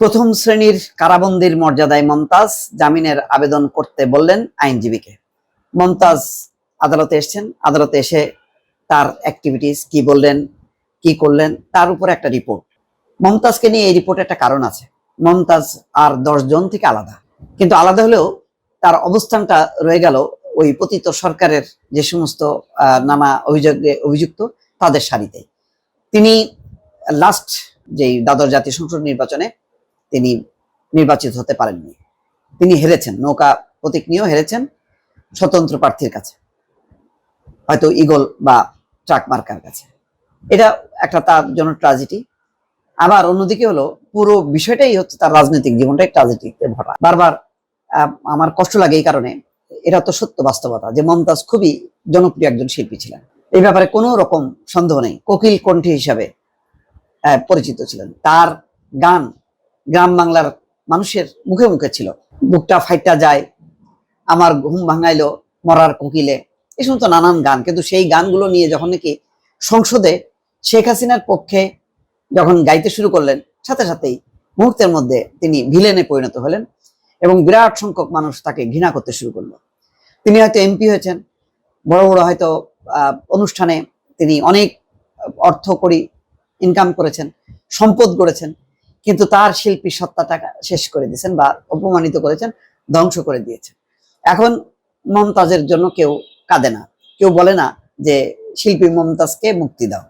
প্রথম শ্রেণির কারাবন্দির মর্যাদায় মমতাজ জামিনের আবেদন করতে বললেন আইনজীবীকে। মমতাজ আদালতে এসেছেন। আদালতে এসে তার অ্যাক্টিভিটিস কি বললেন, কি করলেন, তার উপর একটা রিপোর্ট মমতাজকে নিয়ে এই রিপোর্টে একটা কারণ আছে। মমতাজ আর দশ জন থেকে আলাদা। কিন্তু আলাদা হলেও তার অবস্থানটা রয়ে গেল ওই পতিত সরকারের যে সমস্ত নানা অভিযোগে অভিযুক্ত তাদের সারিতে। তিনি লাস্ট যেই দ্বাদশ জাতীয় সংসদ নির্বাচনে তিনি নির্বাচিত হতে পারেননি। তিনি হেরেছেন, নৌকা প্রতীক নিয়েও হেরেছেন স্বতন্ত্র প্রার্থীর কাছে। হয়তো ইগল বা ট্রাক মার্কার কাছে। এটা একটা তার জন্য ট্রাজেডি আবার অন্যদিকে হলো, পুরো বিষয়টাই হচ্ছে তার রাজনৈতিক জীবনটাই ট্রাজেডিতে ভরা। বারবার আমার কষ্ট লাগে এই কারণে। এটা তো সত্য বাস্তবতা যে মমতাজ খুবই জনপ্রিয় একজন শিল্পী ছিলেন। এই ব্যাপারে কোনো রকম সন্দেহ নেই। কোকিল কণ্ঠী হিসাবে পরিচিত ছিলেন। তার গান গ্রাম বাংলার মানুষের মুখে মুখে ছিল। বুকটা ফাইটা যায়, আমার ঘুম ভাঙাইলো মরার কোকিলে। এই সমস্ত নানান গান। কিন্তু সেই গানগুলো নিয়ে যখন নাকি সংসদে শেখ হাসিনার পক্ষে যখন গাইতে শুরু করলেন, সাথে সাথেই মুহূর্তের মধ্যে তিনি ভিলেনে পরিণত হলেন এবং বিরাট সংখ্যক মানুষ তাকে ঘৃণা করতে শুরু করল। তিনি হয়তো এমপি হয়েছেন, বড় বড় হয়তো অনুষ্ঠানে তিনি অনেক অর্থ করি ইনকাম করেছেন, সম্পদ গড়েছেন, কিন্তু তার শিল্পী সত্তাটা শেষ করে দিয়েছেন বা অপমানিত করেছেন, ধ্বংস করে দিয়েছেন। এখন মমতাজের জন্য কেউ কাঁদে না, কেউ বলে না যে শিল্পী মমতাজকে মুক্তি দাও।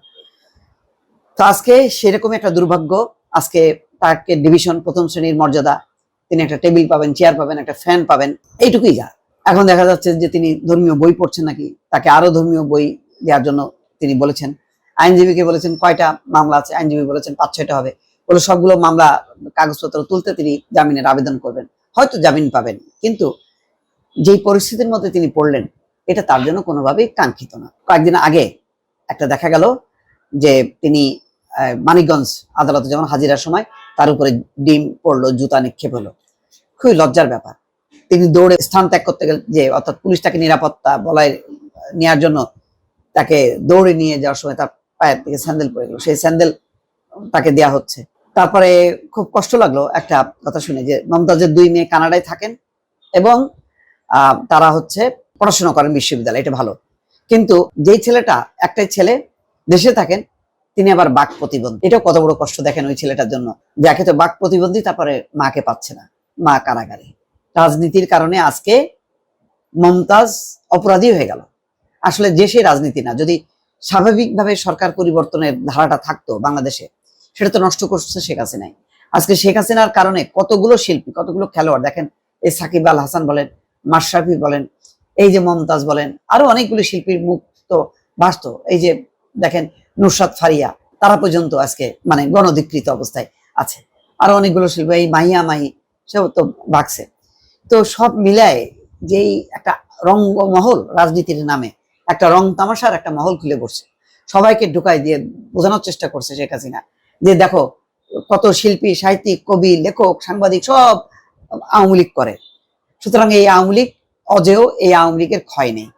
তো আজকে সেরকম একটা দুর্ভাগ্য, আজকে তাকে ডিভিশন প্রথম শ্রেণির মর্যাদা, তিনি একটা টেবিল পাবেন চেয়ার পাবেন, একটা ফ্যান পাবেন, এইটুকুই যা। এখন দেখা যাচ্ছে যে তিনি ধর্মীয় বই পড়ছেন নাকি তাকে আরও ধর্মীয় বই দেওয়ার জন্য তিনি বলেছেন। আইনজীবীকে বলেছেন, কয়টা মামলা আছে? আইনজীবী বলেছেন, পাঁচ, ছয়টা হবে। বলে সবগুলো মামলা কাগজপত্র তুলতে তিনি জামিনের আবেদন করবেন। হয়তো জামিন পাবেন, কিন্তু যেই পরিস্থিতির মধ্যে তিনি পড়লেন, এটা তার জন্য কোনোভাবেই কাঙ্ক্ষিত না। কয়েকদিন আগে একটা দেখা গেল যে তিনি মানিকগঞ্জ আদালতে যখন হাজিরার সময় তার উপরে ডিম পড়ল, জুতা নিক্ষেপ হলো। খুবই লজ্জার ব্যাপার। তিনি দৌড়ে স্থান ত্যাগ করতে গেলে যে অর্থাৎ পুলিশ তাকে নিরাপত্তা বলায় নেওয়ার জন্য তাকে দৌড়ে নিয়ে যাওয়ার সময় তার পায়ের থেকে স্যান্ডেল পড়ে গেল। সেই স্যান্ডেল তাকে দেয়া হচ্ছে। তারপরে খুব কষ্ট লাগল একটা কথা শুনে যে মমতাজের দুই মেয়ে কানাডায় থাকেন এবং তারা হচ্ছে পড়াশোনা করেন বিশ্ববিদ্যালয়ে, এটা ভালো। কিন্তু যেই ছেলেটা, একটাই ছেলে দেশে থাকেন, তিনি আবার বাক প্রতিবন্ধী। এটাও কত বড় কষ্ট দেখেন ওই ছেলেটার জন্য। যে একে তো বাক প্রতিবন্ধী, তারপরে মাকে পাচ্ছে না, মা কারাগারে। রাজনীতির কারণে আজকে মমতাজ অপরাধী হয়ে গেল। আসলে যে সেই রাজনীতি না, যদি স্বাভাবিকভাবে সরকার পরিবর্তনের ধারাটা থাকতো বাংলাদেশে, সেটা তো নষ্ট করছে শেখ হাসিনাই। আজকে শেখ হাসিনার কারণে কতগুলো শিল্পী, কতগুলো খেলোয়াড়, দেখেন এই সাকিব আল হাসান বলেন, মাশরাফি বলেন, এই যে মমতাজ বলেন, আরও অনেকগুলো শিল্পীর মুখ তো ভাসতো এই যে দেখেন নুরসাদ ফারিয়া, তারা পর্যন্ত আজকে মানে গণধিকৃত অবস্থায় আছে। আরও অনেকগুলো শিল্পী, এই মাহিয়া মাহি, সেও তো ভাগছে তো সব মিলায় যেই একটা রঙ্গমহল রাজনীতির নামে, একটা রং তামাশার একটা মহল খুলে বসছে সবাইকে ঢুকাই দিয়ে বোঝানোর চেষ্টা করছে শেখ হাসিনা যে দেখো, কত শিল্পী, সাহিত্যিক, কবি, লেখক, সাংবাদিক সব আওয়ামী লীগ করে। সুতরাং এই আওয়ামী লীগ অজেয়, এই আওয়ামী লীগের ক্ষয় নেই।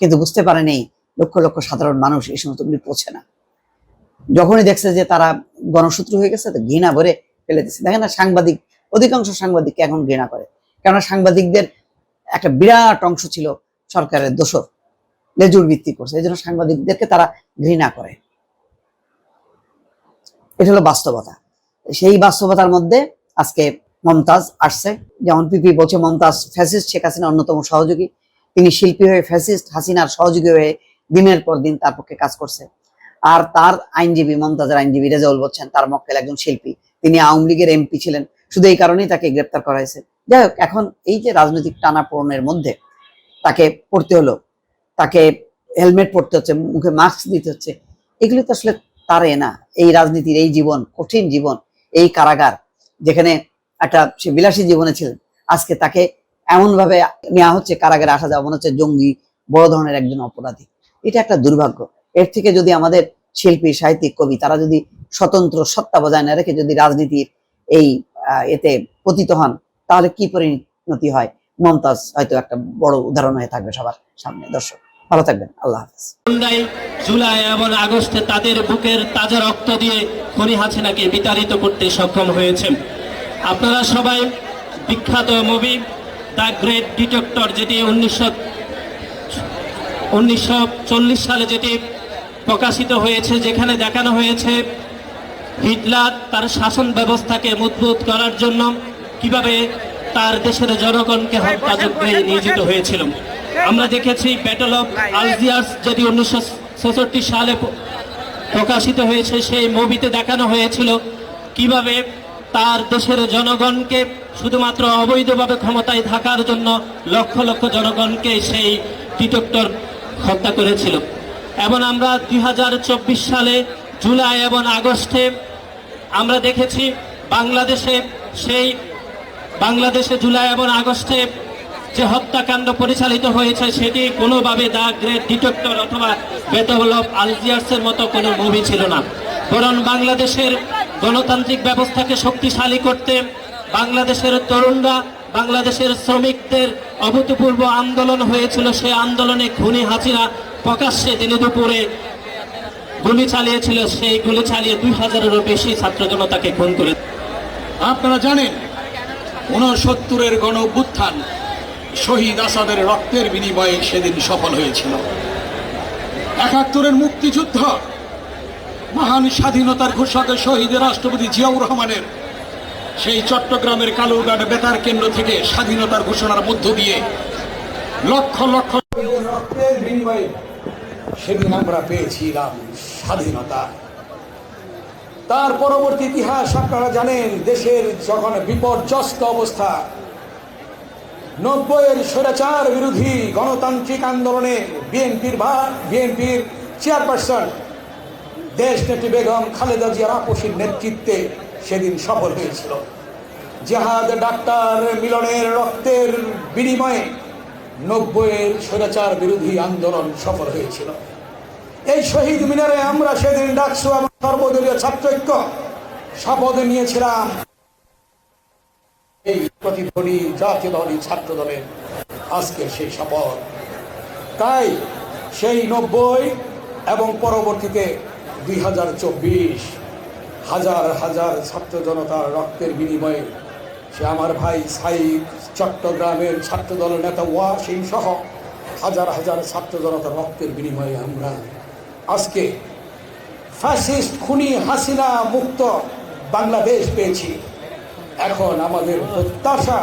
কিন্তু বুঝতে পারে নেই, লক্ষ লক্ষ সাধারণ মানুষ এই সমস্তগুলি পৌঁছে না। যখনই দেখছে যে তারা গণসূত্র হয়ে গেছে, তো ঘৃণা ভরে ফেলে দিচ্ছে। দেখেন না, সাংবাদিক, অধিকাংশ সাংবাদিককে এখন ঘৃণা করে। কেননা সাংবাদিকদের একটা বিরাট অংশ ছিল সরকারের দোষর, লেজুর ভিত্তি করছে, এই জন্য সাংবাদিকদেরকে তারা ঘৃণা করে। এটা হলো বাস্তবতা। সেই বাস্তবতার মধ্যে আজকে মমতাজ আসছে। যেমন পিপি বলছে, মমতাজ ফ্যাসিস্ট, শেখ হাসিনার অন্যতম সহযোগী। তিনি শিল্পী হয়ে ফ্যাসিস্ট, হাসিনার সহযোগী হয়ে দিনের পর দিন তার পক্ষে কাজ করছে। আর তার আইনজীবী, মমতাজের আইনজীবী রেজাউল বলছেন তার মক্কেল একজন শিল্পী। তিনি আওয়ামী লীগের এমপি ছিলেন। শুধু এই কারণেই তাকে গ্রেপ্তার করা হয়েছে। যাই হোক, এখন এই যে রাজনৈতিক টানাপোড়নের মধ্যে তাকে পড়তে হলো, তাকে হেলমেট পরতে হচ্ছে, মুখে মাস্ক দিতে হচ্ছে, এগুলো তো আসলে তারে না। এই রাজনীতির এই জীবন, কঠিন জীবন, এই কারাগার, যেখানে একটা সে বিলাসী জীবনে ছিলেন, আজকে তাকে এমন ভাবে নেওয়া হচ্ছে, কারাগারে আসা যাওয়া, মনে হচ্ছে জঙ্গি, বড় ধরনের একজন অপরাধী। এটা একটা দুর্ভাগ্য। এর থেকে যদি আমাদের শিল্পী, সাহিত্যিক, কবি, তারা যদি স্বতন্ত্র সত্তা বজায় না রেখে যদি রাজনীতির এই এতে পতিত হন তাহলে কি পরিণতি হয়? মমতাজ হয়তো একটা বড় উদাহরণ হয়ে থাকবে সবার সামনে। দর্শক, ভালো থাকবেন। আল্লাহ জুলাই এবং আগস্টে তাদের বুকের তাজা রক্ত দিয়ে খনি হাসিনাকে বিতাড়িত করতে সক্ষম হয়েছেন। আপনারা সবাই বিখ্যাত মুভি দ্য গ্রেট ডিটেক্টর যেটি উনিশশো উনিশশো সালে যেটি প্রকাশিত হয়েছে, যেখানে দেখানো হয়েছে হিটলার তার শাসন ব্যবস্থাকে মজবুত করার জন্য কীভাবে তার দেশের জনগণকে হত্যাযজ্ঞে নিয়োজিত হয়েছিল। আমরা দেখেছি ব্যাটল অফ আলজিয়ার্স যেটি উনিশশো ছেষট্টি সালে প্রকাশিত হয়েছে, সেই মুভিতে দেখানো হয়েছিল কীভাবে তার দেশের জনগণকে শুধুমাত্র অবৈধভাবে ক্ষমতায় থাকার জন্য লক্ষ লক্ষ জনগণকে সেই ডিটেক্টর হত্যা করেছিল। এবং আমরা দু হাজার চব্বিশ সালে জুলাই এবং আগস্টে আমরা দেখেছি বাংলাদেশে সেই বাংলাদেশে জুলাই এবং আগস্টে যে হত্যাকাণ্ড পরিচালিত হয়েছে, সেটি কোনোভাবে দ্য গ্রেট ডিটেক্টর অথবা অফ আলজিয়ার্সের মতো কোনো মুভি ছিল না। বরং বাংলাদেশের গণতান্ত্রিক ব্যবস্থাকে শক্তিশালী করতে বাংলাদেশের তরুণরা, বাংলাদেশের শ্রমিকদের অভূতপূর্ব আন্দোলন হয়েছিল। সে আন্দোলনে খুনি হাসিনা প্রকাশ্যে দিনে দুপুরে গুলি চালিয়েছিল। সেই গুলি চালিয়ে দুই হাজারেরও বেশি ছাত্র জনতাকে খুন করে আপনারা জানেন ঊনসত্তরের গণ অভ্যুত্থান শহীদ আসাদের রক্তের বিনিময়ে সেদিন সফল হয়েছিল। একাত্তরের মুক্তিযুদ্ধ, মহান স্বাধীনতার ঘোষক শহীদ রাষ্ট্রপতি জিয়াউর রহমানের সেই চট্টগ্রামের কালুরঘাট বেতার কেন্দ্র থেকে স্বাধীনতার ঘোষণার মধ্য দিয়ে লক্ষ লক্ষ রক্তের বিনিময়ে সেদিন আমরা পেয়েছিলাম স্বাধীনতা। তার পরবর্তী ইতিহাস আপনারা জানেন দেশের যখন বিপর্যস্ত অবস্থা। নব্বইয়ের স্বৈরাচার বিরোধী গণতান্ত্রিক আন্দোলনে বিএনপির বা বিএনপির চেয়ারপারসন দেশ নেত্রী বেগম খালেদা জিয়ার আপসীর নেতৃত্বে সেদিন সফল হয়েছিল। জাহাদ ডাক্তার মিলনের রক্তের বিনিময়ে নব্বইয়ের স্বৈরাচার বিরোধী আন্দোলন সফল হয়েছিল। এই শহীদ মিনারে আমরা সেদিন ডাকসু এবং সর্বদলীয় ছাত্রৈক্য শপথ নিয়েছিলাম। এই প্রতিধ্বনি জাতীয় দলই ছাত্র দলের আজকের সেই শপথ। তাই সেই নব্বই এবং পরবর্তীতে দুই হাজার চব্বিশ হাজার হাজার ছাত্র জনতার রক্তের বিনিময়ে সে আমার ভাই সাইদ চট্টগ্রামের ছাত্র দলের নেতা ওয়াসিম সহ হাজার হাজার ছাত্র জনতার রক্তের বিনিময়ে আমরা আজকে ফ্যাসিস্ট খুনি হাসিনা মুক্ত বাংলাদেশ পেয়েছি। এখন আমাদের প্রত্যাশা,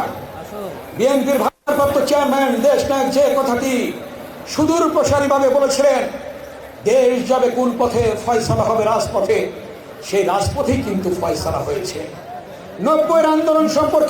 বিএনপির ভারপ্রাপ্ত চেয়ারম্যান দেশ নায়ক যে কথাটি সুদূর প্রসারীভাবে বলেছিলেন, দেশ যাবে কোন পথে ফয়সালা হবে রাজপথে, সেই রাজপথেই কিন্তু ফয়সালা হয়েছে। নব্বইয়ের আন্দোলন সম্পর্কে